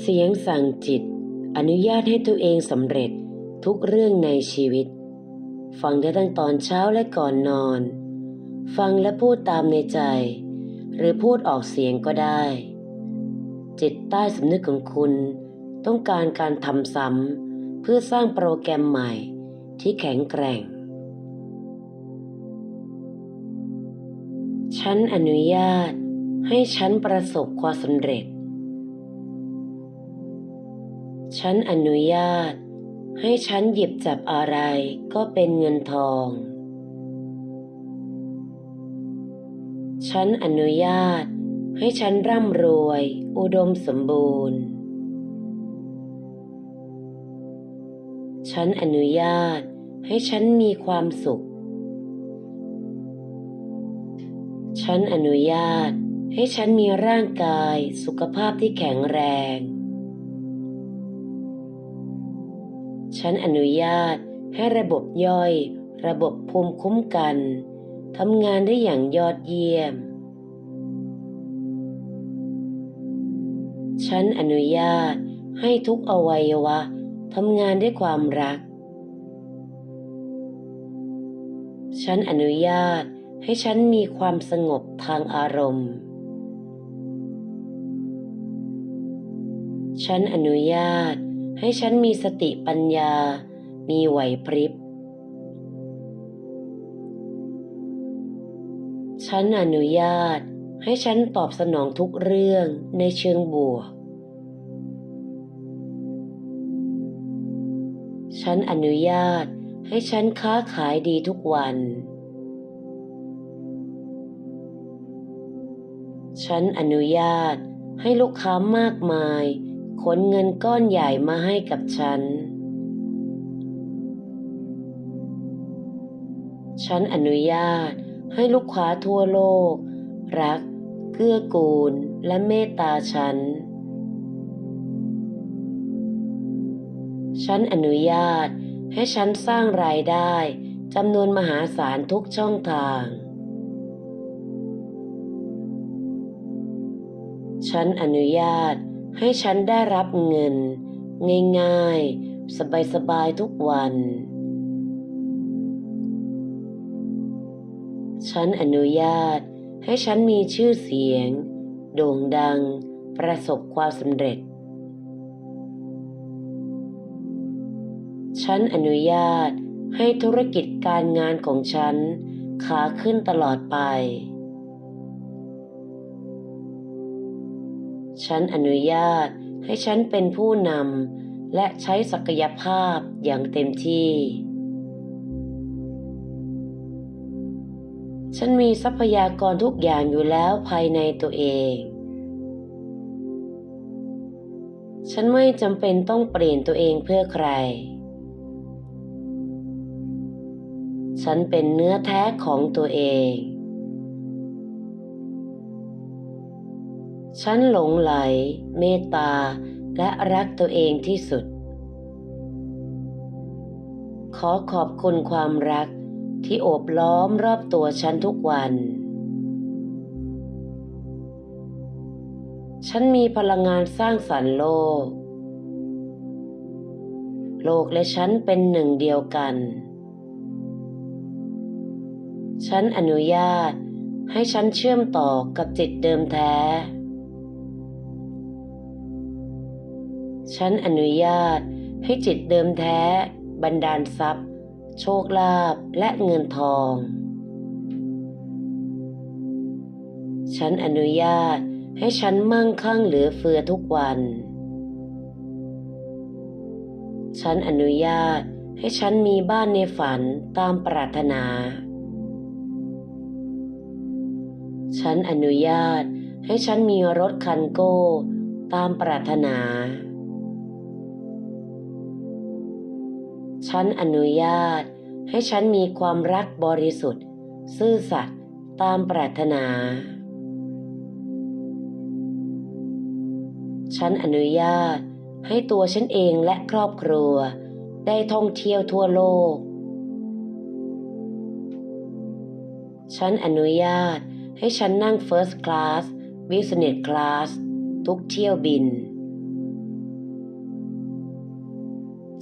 เสียงสั่งจิต อนุญาตให้ตัวเองสำเร็จทุกเรื่องในชีวิต ฟังได้ตั้งตอนเช้าและก่อนนอน ฟังและพูดตามในใจ หรือพูดออกเสียงก็ได้ จิตใต้สำนึกของคุณ ต้องการการทำซ้ำเพื่อสร้างโปรแกรมใหม่ที่แข็งแกร่ง ฉันอนุญาตให้ฉันประสบความสำเร็จ ฉันอนุญาต ให้ฉันหยิบจับอะไรก็เป็นเงินทอง ฉันอนุญาต ให้ฉันร่ำรวย อุดมสมบูรณ์ ฉันอนุญาต ให้ฉันมีความสุข ฉันอนุญาต ให้ฉันมีร่างกายสุขภาพที่แข็งแรง ฉันอนุญาตให้ระบบย่อย ระบบภูมิคุ้มกันทำงานได้อย่างยอดเยี่ยม ฉันอนุญาตให้ทุกอวัยวะทำงานด้วยความรัก ฉันอนุญาตให้ฉันมีความสงบทางอารมณ์ ฉันอนุญาต ให้ฉันมีสติปัญญา มีไหวพริบ ฉันอนุญาตให้ฉันตอบสนองทุกเรื่องในเชิงบวก ฉันอนุญาตให้ฉันค้าขายดีทุกวัน ฉันอนุญาตให้ลูกค้ามากมาย ขนเงินก้อนใหญ่มาให้กับฉัน ฉันอนุญาตให้ลูกค้าทั่วโลก รัก เกื้อกูลและเมตตาฉัน ฉันอนุญาตให้ฉันสร้างรายได้จำนวนมหาศาลทุกช่องทาง ฉันอนุญาต ให้ฉันได้รับเงิน ง่ายๆ สบายๆ ทุกวัน ฉันอนุญาตให้ฉันมีชื่อเสียง โด่งดัง ประสบความสำเร็จ ฉันอนุญาตให้ธุรกิจการงานของฉันขาขึ้นตลอดไป ฉันอนุญาตให้ฉันเป็นผู้นำและใช้ศักยภาพอย่างเต็มที่ ฉันมีทรัพยากรทุกอย่างอยู่แล้วภายในตัวเอง ฉันไม่จำเป็นต้องเปลี่ยนตัวเองเพื่อใคร ฉันเป็นเนื้อแท้ของตัวเอง ฉันหลงไหล เมตตา และรักตัวเองที่สุด ขอขอบคุณความรักที่โอบล้อมรอบตัวฉันทุกวัน ฉันมีพลังงานสร้างสรรค์โลก โลกและฉันเป็นหนึ่งเดียวกัน ฉันอนุญาตให้ฉันเชื่อมต่อกับจิตเดิมแท้ ฉันอนุญาตให้จิตเดิมแท้ บันดาลทรัพย์ โชคลาภและเงินทอง ฉันอนุญาตให้ฉันมั่งคั่งเหลือเฟือทุกวัน ฉันอนุญาตให้ฉันมีบ้านในฝันตามปรารถนา ฉันอนุญาตให้ฉันมีรถคันโก้ตามปรารถนา ฉันอนุญาต ให้ฉันมีความรักบริสุทธิ์ ซื่อสัตย์ตามปรารถนา ฉันอนุญาตให้ตัวฉันเองและครอบครัว ได้ท่องเที่ยวทั่วโลก ฉันอนุญาตให้ฉันนั่ง First Class Business Class ทุกเที่ยวบิน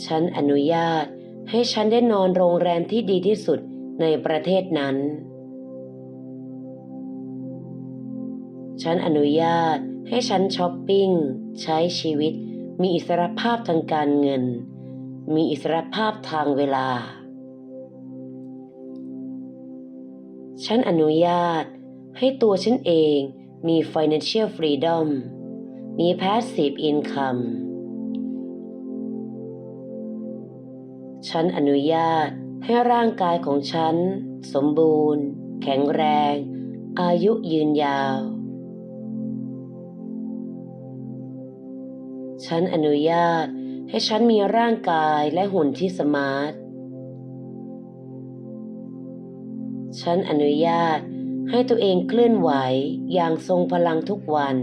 ฉันอนุญาตให้ฉันได้นอนโรงแรมที่ดีที่สุดในประเทศนั้น ฉันอนุญาตให้ฉันช้อปปิ้ง ใช้ชีวิต มีอิสรภาพทางการเงิน มีอิสรภาพทางเวลา ฉันอนุญาตให้ตัวฉันเองมี financial freedom มี passive income ฉันอนุญาตให้ร่างกายของฉัน สมบูรณ์ แข็งแรง อายุยืนยาว ฉันอนุญาตให้ฉันมีร่างกายและหุ่นที่สมาร์ท ฉันอนุญาตให้ตัวเองเคลื่อนไหวอย่างทรงพลังทุกวัน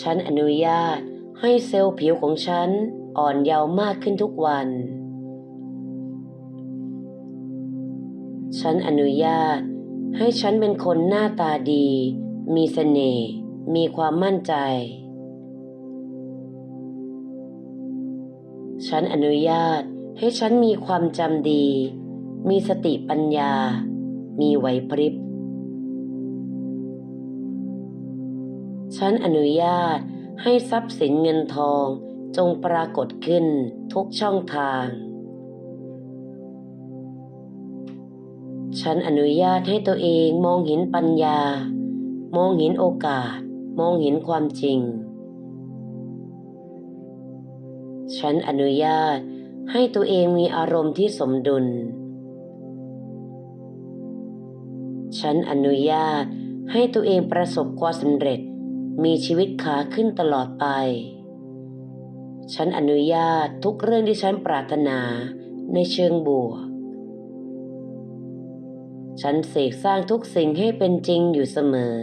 ฉันอนุญาตให้เซลล์ผิวของฉัน อ่อนเยาว์มากขึ้นทุกวัน ฉันอนุญาตให้ฉันเป็นคนหน้าตาดี มีเสน่ห์ มีความมั่นใจ ฉันอนุญาตให้ฉันมีความจำดี มีสติปัญญา มีไหวพริบ ฉันอนุญาตให้ทรัพย์สินเงินทอง จงปรากฏขึ้นทุกช่องทาง ฉันอนุญาตให้ตัวเองมองเห็นปัญญา มองเห็นโอกาส มองเห็นความจริง ฉันอนุญาตให้ตัวเองมีอารมณ์ที่สมดุล ฉันอนุญาตให้ตัวเองประสบความสำเร็จ มีชีวิตขาขึ้นตลอดไป ฉันอนุญาตทุกเรื่องที่ฉันปรารถนาในเชิงบวก ฉันเสกสร้างทุกสิ่งให้เป็นจริงอยู่เสมอ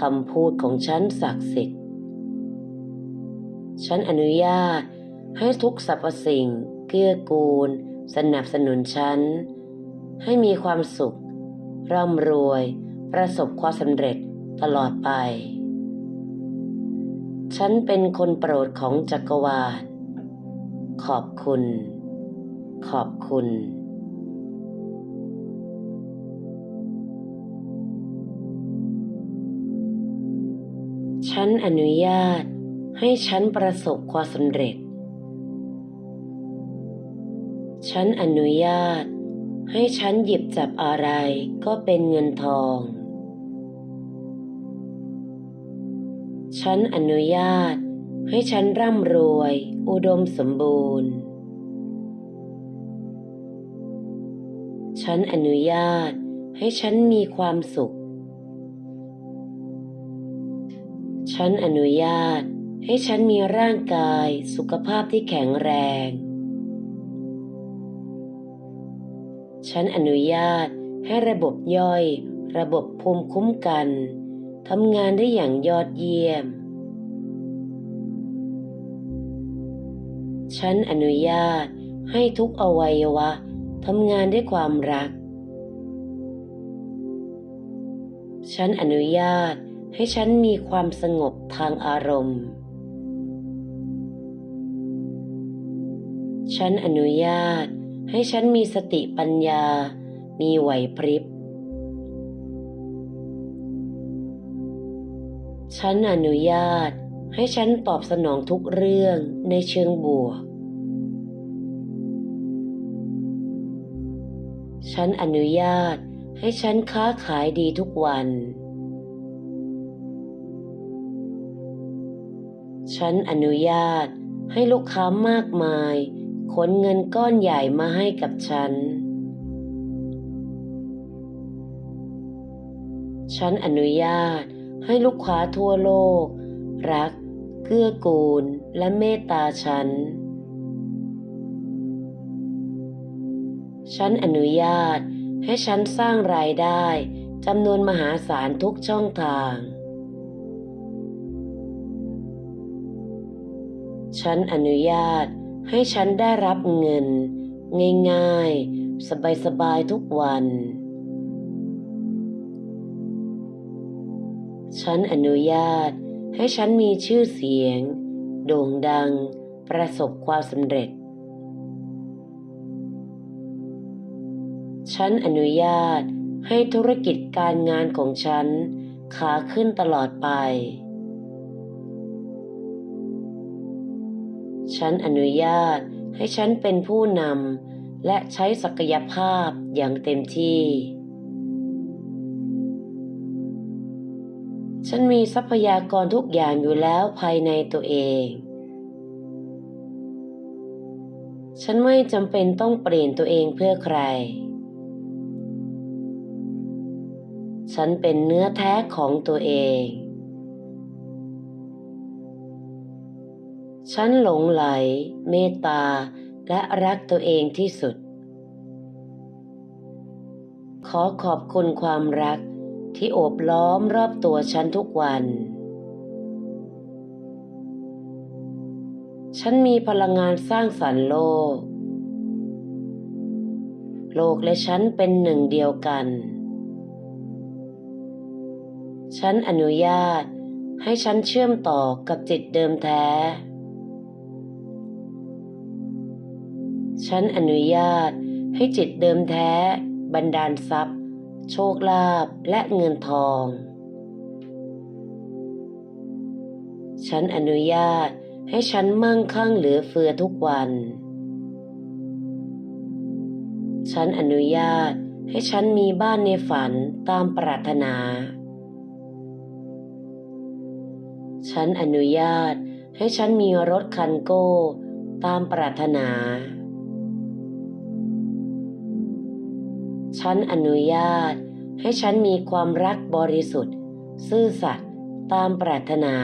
คำพูดของฉันศักดิ์สิทธิ์ ฉันอนุญาตให้ทุกสรรพสิ่ง เกื้อกูล สนับสนุนฉัน ให้มีความสุข ร่ำรวย ประสบความสำเร็จตลอดไป ฉันเป็นคนโปรดของจักรวาล ขอบคุณ ขอบคุณ ฉันอนุญาตให้ฉันประสบความสำเร็จ ฉันอนุญาตให้ฉันหยิบจับอะไรก็เป็นเงินทอง ฉันอนุญาตให้ฉันร่ำรวย อุดมสมบูรณ์ ฉันอนุญาตให้ฉันมีความสุข ฉันอนุญาตให้ฉันมีร่างกายสุขภาพที่แข็งแรง ฉันอนุญาตให้ระบบย่อย ระบบภูมิคุ้มกัน ทำงานได้อย่างยอดเยี่ยม ฉันอนุญาตให้ทุกอวัยวะทำงานด้วยความรัก ฉันอนุญาตให้ฉันมีความสงบทางอารมณ์ ฉันอนุญาตให้ฉันมีสติปัญญา มีไหวพริบ ฉันอนุญาตให้ฉันตอบสนองทุกเรื่องในเชิงบวก ฉันอนุญาตให้ฉันค้าขายดีทุกวัน ฉันอนุญาตให้ลูกค้ามากมาย ขนเงินก้อนใหญ่มาให้กับฉัน ฉันอนุญาตใให้ลูกค้าทั่วโลก รัก เกื้อกูล และเมตตาฉัน ฉันอนุญาตให้ฉันสร้างรายได้จำนวนมหาศาลทุกช่องทาง ฉันอนุญาตให้ฉันได้รับเงิน ง่ายๆ สบายๆทุกวัน ฉันอนุญาตให้ฉันมีชื่อเสียง โด่งดัง ประสบความสำเร็จ ฉันอนุญาตให้ธุรกิจการงานของฉันขาขึ้นตลอดไป ฉันอนุญาตให้ฉันเป็นผู้นำและใช้ศักยภาพอย่างเต็มที่ ฉันมีทรัพยากรทุกอย่างอยู่แล้วภายในตัวเอง ฉันไม่จำเป็นต้องเปลี่ยนตัวเองเพื่อใคร ฉันเป็นเนื้อแท้ของตัวเอง ฉันหลงไหล เมตตา และรักตัวเองที่สุด ขอขอบคุณความรัก ที่โอบล้อมรอบตัวฉันทุกวัน ฉันมีพลังงานสร้างสรรค์โลก โลกและฉันเป็นหนึ่งเดียวกัน ฉันอนุญาตให้ฉันเชื่อมต่อกับจิตเดิมแท้ ฉันอนุญาตให้จิตเดิมแท้บันดาลทรัพย์ โชคลาภและเงินทอง ฉันอนุญาตให้ฉันมั่งคั่งเหลือเฟือทุกวัน ฉันอนุญาตให้ฉันมีบ้านในฝันตามปรารถนา ฉันอนุญาตให้ฉันมีรถคันโก้ตามปรารถนา ฉันอนุญาต ให้ฉันมีความรักบริสุทธิ์ ซื่อสัตย์ตามปรารถนา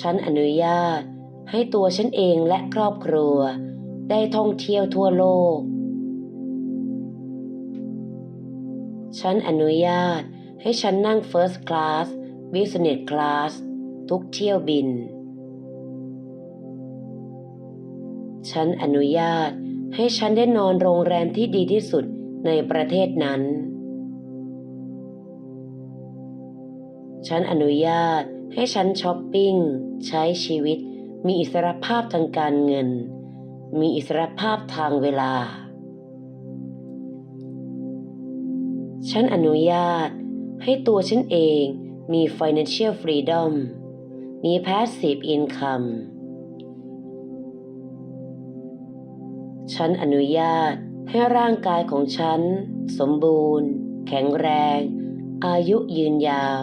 ฉันอนุญาตให้ตัวฉันเองและครอบครัว ได้ท่องเที่ยวทั่วโลก ฉันอนุญาตให้ฉันนั่ง First Class Business Class ทุกเที่ยวบิน ฉันอนุญาตให้ฉันได้นอนโรงแรมที่ดีที่สุดในประเทศนั้น ฉันอนุญาตให้ฉันช้อปปิ้ง ใช้ชีวิต มีอิสรภาพทางการเงิน มีอิสรภาพทางเวลา ฉันอนุญาตให้ตัวฉันเองมี financial freedom มี passive income ฉันอนุญาตให้ร่างกายของฉัน สมบูรณ์ แข็งแรง อายุยืนยาว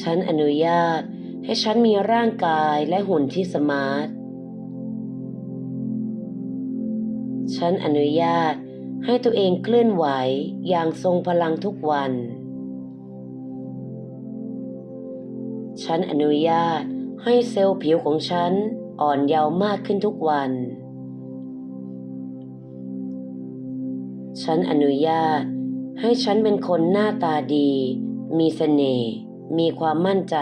ฉันอนุญาตให้ฉันมีร่างกายและหุ่นที่สมาร์ท ฉันอนุญาตให้ตัวเองเคลื่อนไหวอย่างทรงพลังทุกวัน ฉันอนุญาต ให้เซลล์ผิวของฉันอ่อนเยาว์มากขึ้นทุกวัน ฉันอนุญาตให้ฉันเป็นคนหน้าตาดี มีเสน่ห์ มีความมั่นใจ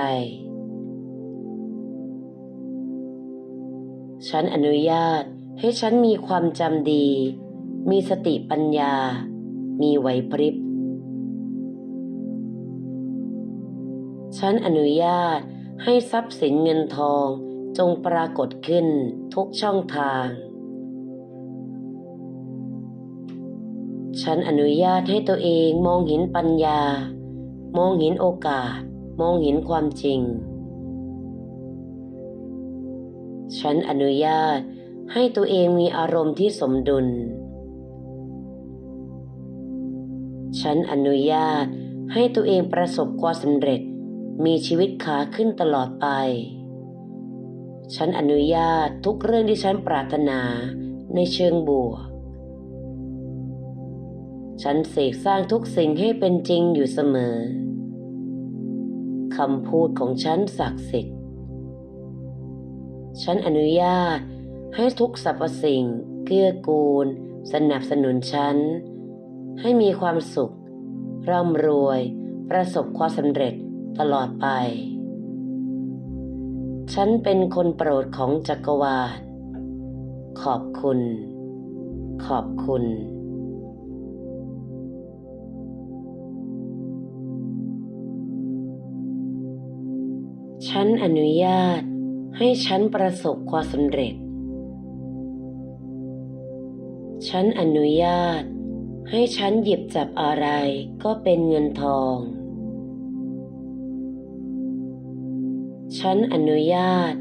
ฉันอนุญาตให้ฉันมีความจำดี มีสติปัญญา มีไหวพริบ ฉันอนุญาต ให้ทรัพย์สินเงินทองจงปรากฏขึ้นทุกช่องทาง ฉันอนุญาตให้ตัวเองมองเห็นปัญญา มองเห็นโอกาส มองเห็นความจริง ฉันอนุญาตให้ตัวเองมีอารมณ์ที่สมดุล ฉันอนุญาตให้ตัวเองประสบความสำเร็จ มีชีวิตขาขึ้นตลอดไป ฉันอนุญาตทุกเรื่องที่ฉันปรารถนาในเชิงบวก ฉันเสกสร้างทุกสิ่งให้เป็นจริงอยู่เสมอ คำพูดของฉันศักดิ์สิทธิ์ ฉันอนุญาตให้ทุกสรรพสิ่งเกื้อกูล สนับสนุนฉัน ให้มีความสุข ร่ำรวย ประสบความสำเร็จ ตลอดไป ฉันเป็นคนโปรดของจักรวาล ขอบคุณ ขอบคุณฉันอนุญาตให้ฉันประสบความสำเร็จ ฉันอนุญาตให้ฉันหยิบจับอะไรก็เป็นเงินทอง ฉันอนุญาต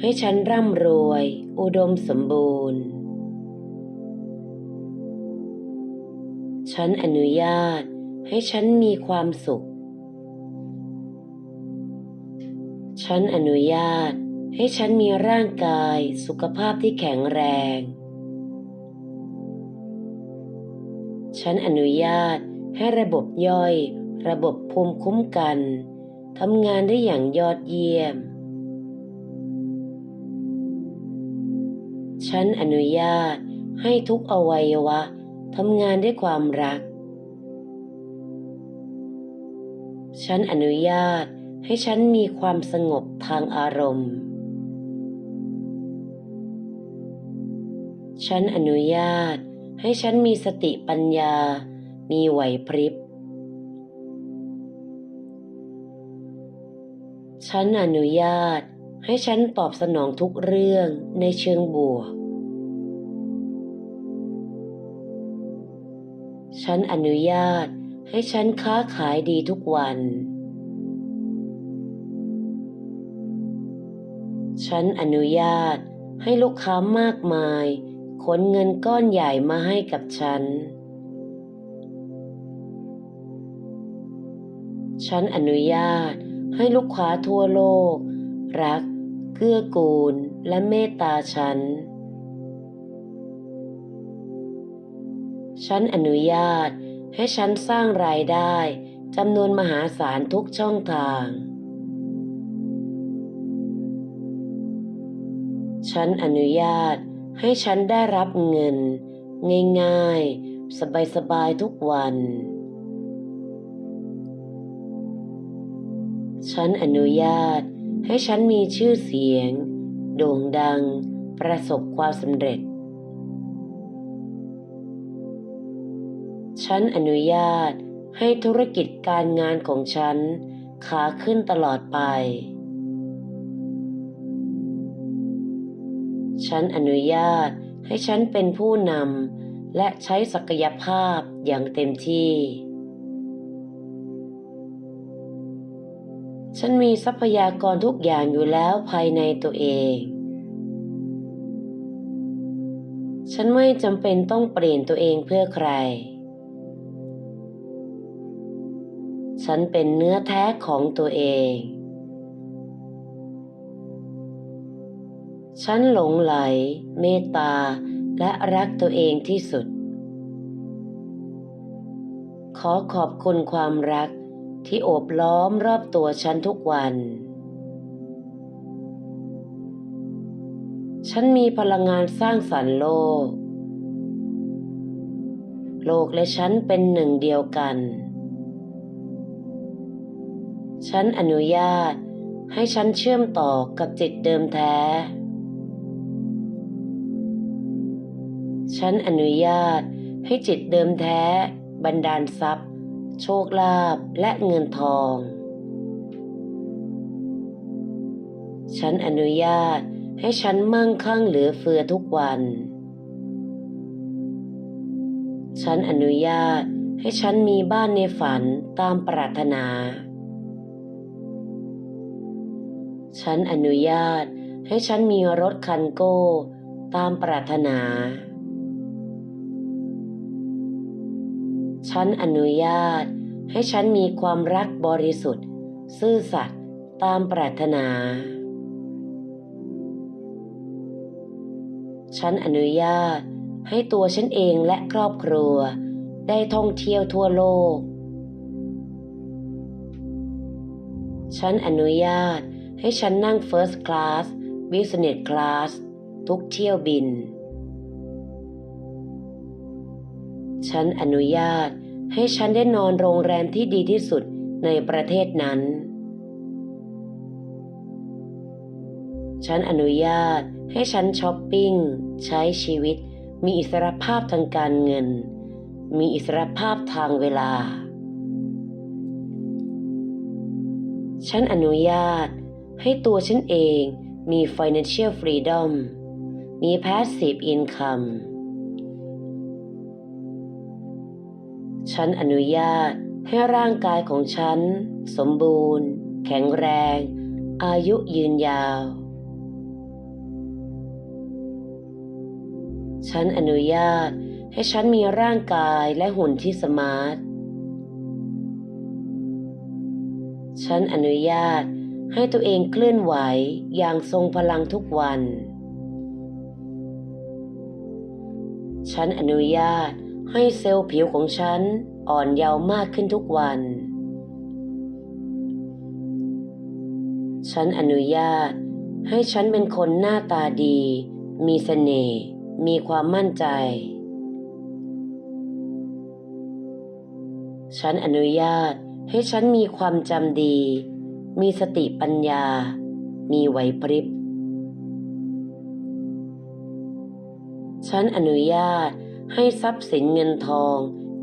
ให้ฉันร่ำรวย อุดมสมบูรณ์ ฉันอนุญาตให้ฉันมีความสุข ฉันอนุญาตให้ฉันมีร่างกายสุขภาพที่แข็งแรง ฉันอนุญาตให้ระบบย่อย ระบบภูมิคุ้มกัน ทำงานได้อย่างยอดเยี่ยม ฉันอนุญาตให้ทุกอวัยวะทำงานด้วยความรัก ฉันอนุญาตให้ฉันมีความสงบทางอารมณ์ ฉันอนุญาตให้ฉันมีสติปัญญา มีไหวพริบ ฉันอนุญาตให้ฉันตอบสนองทุกเรื่องในเชิงบวก ฉันอนุญาตให้ฉันค้าขายดีทุกวัน ฉันอนุญาตให้ลูกค้ามากมาย ขนเงินก้อนใหญ่มาให้กับฉัน ฉันอนุญาตใให้ลูกค้าทั่วโลก รัก เกื้อกูล และเมตตาฉัน ฉันอนุญาตให้ฉันสร้างรายได้จำนวนมหาศาลทุกช่องทาง ฉันอนุญาตให้ฉันได้รับเงิน ง่ายๆ สบายๆทุกวัน ฉันอนุญาตให้ฉันมีชื่อเสียง โด่งดัง ประสบความสำเร็จ ฉันอนุญาตให้ธุรกิจการงานของฉันขาขึ้นตลอดไป ฉันอนุญาตให้ฉันเป็นผู้นำและใช้ศักยภาพอย่างเต็มที่ ฉันมีทรัพยากรทุกอย่างอยู่แล้วภายในตัวเอง ฉันไม่จำเป็นต้องเปลี่ยนตัวเองเพื่อใคร ฉันเป็นเนื้อแท้ของตัวเอง ฉันหลงไหล เมตตา และรักตัวเองที่สุด ขอขอบคุณความรัก ที่โอบล้อมรอบตัวฉันทุกวัน ฉันมีพลังงานสร้างสรรค์โลก โลกและฉันเป็นหนึ่งเดียวกัน ฉันอนุญาตให้ฉันเชื่อมต่อกับจิตเดิมแท้ ฉันอนุญาตให้จิตเดิมแท้บันดาลทรัพย์ โชคลาภและเงินทอง ฉันอนุญาตให้ฉันมั่งคั่งเหลือเฟือทุกวัน ฉันอนุญาตให้ฉันมีบ้านในฝันตามปรารถนา ฉันอนุญาตให้ฉันมีรถคันโก้ตามปรารถนา ฉันอนุญาต ให้ฉันมีความรักบริสุทธิ์ ซื่อสัตย์ตามปรารถนา ฉันอนุญาตให้ตัวฉันเองและครอบครัว ได้ท่องเที่ยวทั่วโลก ฉันอนุญาตให้ฉันนั่ง First Class Business Class ทุกเที่ยวบิน ฉันอนุญาตให้ฉันได้นอนโรงแรมที่ดีที่สุดในประเทศนั้น ฉันอนุญาตให้ฉันช้อปปิ้ง ใช้ชีวิต มีอิสรภาพทางการเงิน มีอิสรภาพทางเวลา ฉันอนุญาตให้ตัวฉันเองมี financial freedom มี passive income ฉันอนุญาตให้ร่างกายของฉัน สมบูรณ์ แข็งแรง อายุยืนยาว ฉันอนุญาตให้ฉันมีร่างกายและหุ่นที่สมาร์ท ฉันอนุญาตให้ตัวเองเคลื่อนไหวอย่างทรงพลังทุกวัน ฉันอนุญาตใให้เซลล์ผิวของฉันอ่อนเยาว์มากขึ้นทุกวัน ฉันอนุญาตให้ฉันเป็นคนหน้าตาดี มีเสน่ห์ มีความมั่นใจ ฉันอนุญาตให้ฉันมีความจำดี มีสติปัญญา มีไหวพริบ ฉันอนุญาต ให้ทรัพย์สินเงินทอง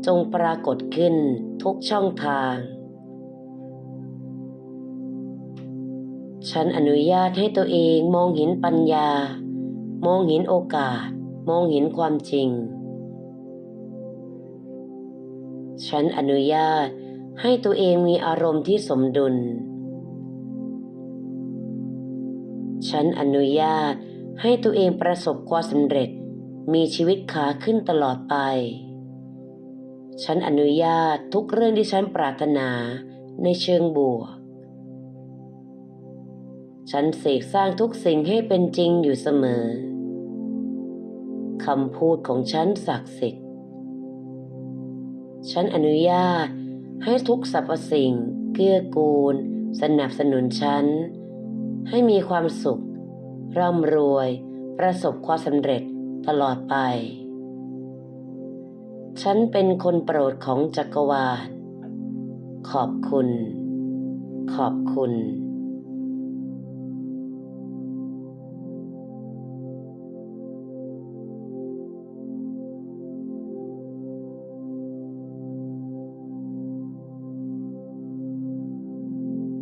จงปรากฏขึ้นทุกช่องทาง ฉันอนุญาตให้ตัวเองมองเห็นปัญญา มองเห็นโอกาส มองเห็นความจริง ฉันอนุญาตให้ตัวเองมีอารมณ์ที่สมดุล ฉันอนุญาตให้ตัวเองประสบความสำเร็จ มีชีวิตขาขึ้นตลอดไป ฉันอนุญาตทุกเรื่องที่ฉันปรารถนาในเชิงบวก ฉันเสกสร้างทุกสิ่งให้เป็นจริงอยู่เสมอ คำพูดของฉันศักดิ์สิทธิ์ ฉันอนุญาตให้ทุกสรรพสิ่ง เกื้อกูล สนับสนุนฉัน ให้มีความสุข ร่ำรวย ประสบความสำเร็จ ตลอดไป ฉันเป็นคนโปรดของจักรวาล ขอบคุณ ขอบคุณ